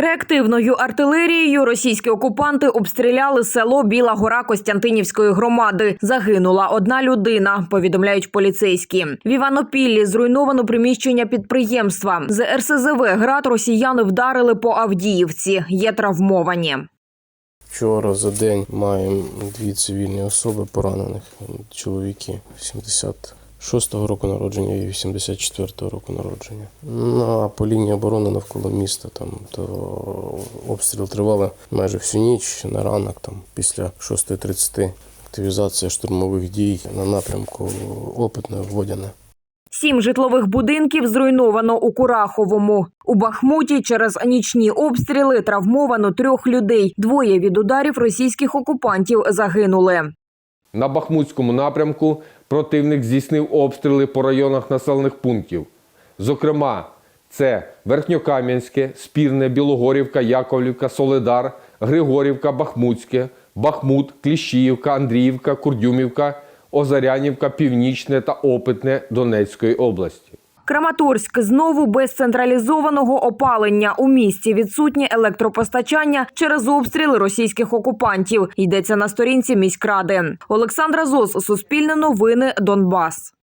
Реактивною артилерією російські окупанти обстріляли село Біла Гора Костянтинівської громади. Загинула одна людина. Повідомляють поліцейські. В Іванопіллі зруйновано приміщення підприємства. З РСЗВ град росіяни вдарили по Авдіївці. Є травмовані. Вчора за день маємо дві цивільні особи поранених. Чоловіки 76-го року народження і 84-го року народження. Ну а по лінії оборони навколо міста там то обстріл тривали майже всю ніч на ранок, там після 6.30 активізація штурмових дій на напрямку Опитне, Водяне. Сім житлових будинків зруйновано у Кураховому. У Бахмуті через нічні обстріли травмовано трьох людей. Двоє від ударів російських окупантів загинули. На Бахмутському напрямку противник здійснив обстріли по районах населених пунктів. Зокрема, це Верхньокам'янське, Спірне, Білогорівка, Яковлівка, Соледар, Григорівка, Бахмутське, Бахмут, Кліщіївка, Андріївка, Курдюмівка, Озарянівка, Північне та Опитне Донецької області. Краматорськ знову без централізованого опалення. У місті відсутнє електропостачання через обстріли російських окупантів. Йдеться на сторінці міськради. Олександра Зос, Суспільне новини, Донбас.